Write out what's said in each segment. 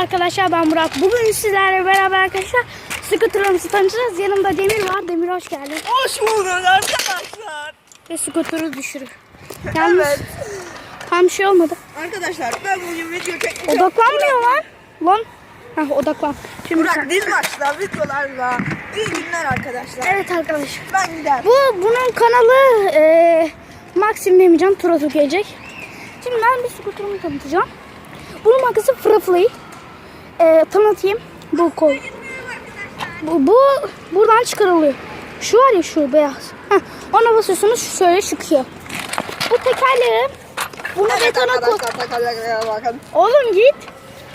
arkadaşlar ben Murat. Bugün sizlerle beraber arkadaşlar skuterlarımızı tanıyacağız. Yanımda Demir var. Demir hoş geldin. Hoş bulduk arkadaşlar. Ve skuterı düşürür. Yalnız Evet. tam şey olmadı. Arkadaşlar ben bugün video çekeceğim. Odaklanmıyor lan. Lan. Heh, odaklan. Şimdi sen. Burak dil başlar videolarla. İyi günler arkadaşlar. Evet arkadaşlar. Ben gider. Bu bunun kanalı e, Maxim demeyeceğim. Turatu gelecek. Şimdi ben bir skuterımı tanıtacağım. Bunun markası Frafly. E, tanıtayım. Bu kol. Bu, bu buradan çıkarılıyor. Şu var ya şu beyaz. Heh, ona basıyorsunuz şöyle çıkıyor. Bu tekerleri bunu betona koy. Oğlum git.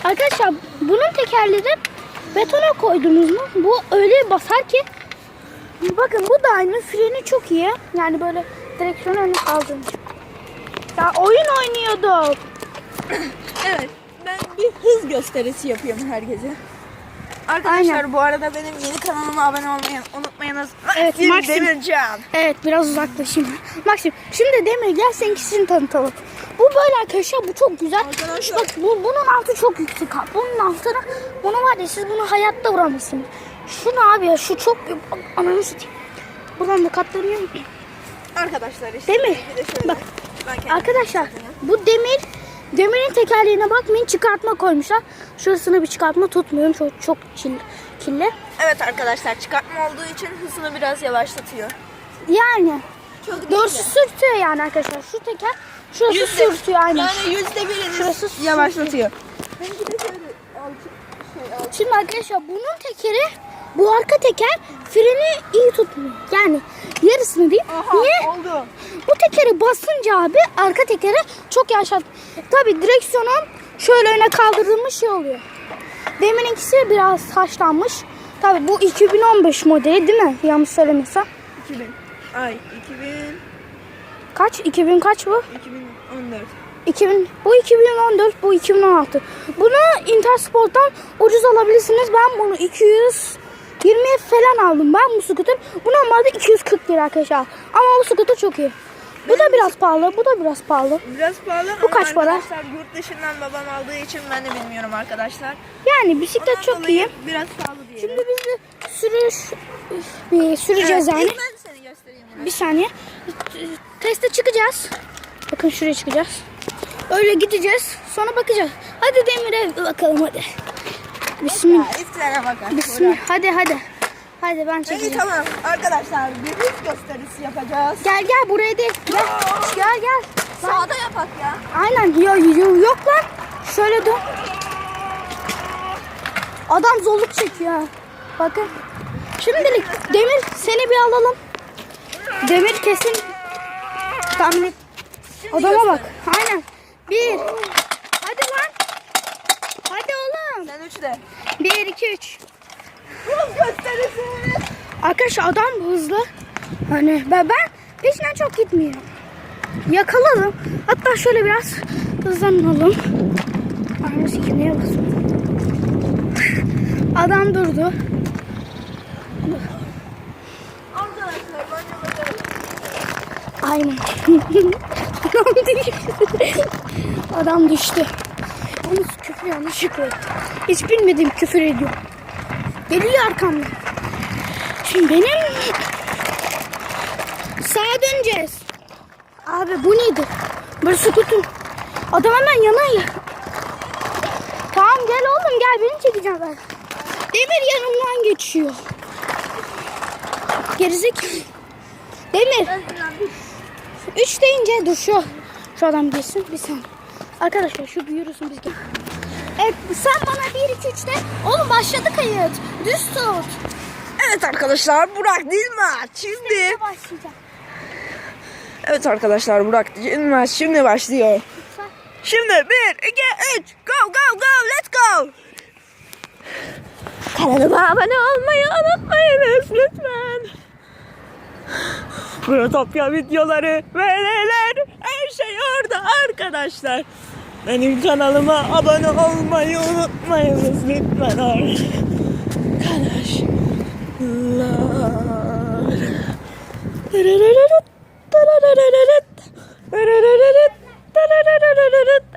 Arkadaşlar bunun tekerleri betona koydunuz mu? Bu öyle basar ki bakın bu da aynı freni çok iyi. Yani böyle direksiyonu önüne kaldırmış. Ya oyun oynuyorduk. Evet. Ben bir hız gösterisi yapıyorum herkese. Arkadaşlar Aynen. bu arada benim yeni kanalıma abone olmayı unutmayınız. Evet, Maxim Maxim. Demircan. Evet biraz uzaklaşayım. Maxim şimdi Demir gel seninkisini tanıtalım. Bu böyle arkadaşlar bu çok güzel. Arkadaşlar. Şu bak bu, bunun altı çok yüksek. Bunun altına bunu var ya siz bunu hayatta vuramazsınız. Şunu abi ya şu çok ananı satayım. Buradan da katlanıyor mu? Arkadaşlar işte. Demir, de şöyle. bak. Arkadaşlar bu demir demirin tekerleğine bakmayın çıkartma koymuşlar. Şurasını bir çıkartma tutmuyorum çok çok kirli. kirli. Evet arkadaşlar çıkartma olduğu için hızını biraz yavaşlatıyor. Yani Çok doğrusu sürtüyor yani arkadaşlar. Şu teker şurası Yüzde- sürtüyor aynen. Yani yüzde birini Şurası yavaşlatıyor. Altı. Şimdi arkadaşlar bunun tekeri bu arka teker freni iyi tutmuyor. Yani yarısını değil. Aha Niye? oldu. Bu tekeri basınca abi arka tekere çok yavaşlat. Tabi direksiyonun şöyle öne kaldırılmış şey oluyor. Demirinkisi biraz taşlanmış. Tabi bu 2015 modeli değil mi? Yanlış söylemiyorsam. 2000. Ay 2000 Kaç? 2000 kaç bu? 2014. 2000, bu 2014, bu 2016. Bunu Intersport'tan ucuz alabilirsiniz. Ben bunu 220 falan aldım ben bu scooter. Bu normalde 240 lira arkadaşlar. Ama bu scooter çok iyi. Bu da biraz pahalı, bu da biraz pahalı. Biraz pahalı Bu ama kaç para? arkadaşlar yurt dışından babam aldığı için ben de bilmiyorum arkadaşlar. Yani bisiklet Ondan çok dolayı iyi. Biraz pahalı diyelim. Şimdi biz de sürüş bir süreceğiz yani. ben seni göstereyim. Bir saniye. Teste çıkacağız. Bakın şuraya çıkacağız. Öyle gideceğiz. Sonra bakacağız. Hadi Demir'e bakalım hadi. Bismillah. Bakar. Bismillah. Hadi hadi. Hadi ben İyi çekeceğim. tamam arkadaşlar bir hız gösterisi yapacağız. Gel gel buraya değil. Gel. Gel gel. Sağda yapak ya. Aynen. Yok yok, yok lan. Şöyle dön. Adam zorluk çekiyor. Bakın. Şimdilik Demir seni bir alalım. Demir kesin. Tamam. Adama bak. Aynen. Bir. 3 de. 1, 2, 3. Hız gösterisi. Arkadaşlar adam hızlı. Hani ben, ben peşinden çok gitmiyorum. Yakalalım. Hatta şöyle biraz hızlanalım. Aynı sikine basın. Adam durdu. Aynen. Adam düştü. Adam düştü. Yalnız küfür yanlışlıkla etti. Hiç bilmediğim küfür ediyor. Geliyor arkamdan. Şimdi benim sağa döneceğiz. Abi bu nedir? Burası kutu. Adam hemen yana ya. Tamam gel oğlum gel beni çekeceğim ben. Demir yanımdan geçiyor. Gerizekalı. Demir. Üç deyince dur şu. Şu adam geçsin bir saniye. Arkadaşlar şu bir yürüsün biz gel. Evet sen bana bir iki üç de. Oğlum başladı kayıt. Düz tut. Evet arkadaşlar Burak Dilmaz şimdi. Başlayacak? Evet arkadaşlar Burak Dilmaz şimdi başlıyor. Şimdi bir, iki, üç, go go go let's go. Kanalıma abone olmayı unutmayınız lütfen. Buratopya videoları ve neler her şey orada arkadaşlar. Benim kanalıma abone olmayı unutmayınız lütfen arkadaşlar.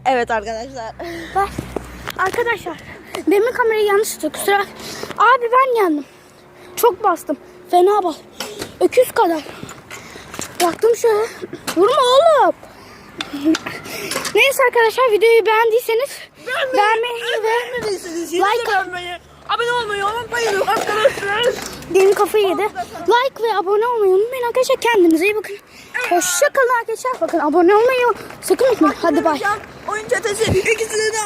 Evet arkadaşlar. Bak. Arkadaşlar Benim kamerayı yanlış tuttu. Kusura bak. Abi ben yandım. Çok bastım. Fena bas. Öküz kadar. Baktım şöyle. Vurma oğlum. Neyse arkadaşlar videoyu beğendiyseniz beğenmeyi ve like beğenmeyi, abone olmayı unutmayın arkadaşlar. benim kafayı yedi. Like ve abone olmayı unutmayın arkadaşlar. Kendinize iyi bakın. Hoşça kalın arkadaşlar. Bakın abone olmayı sakın unutmayın. Hadi bay. Oyun çetesi ikisini de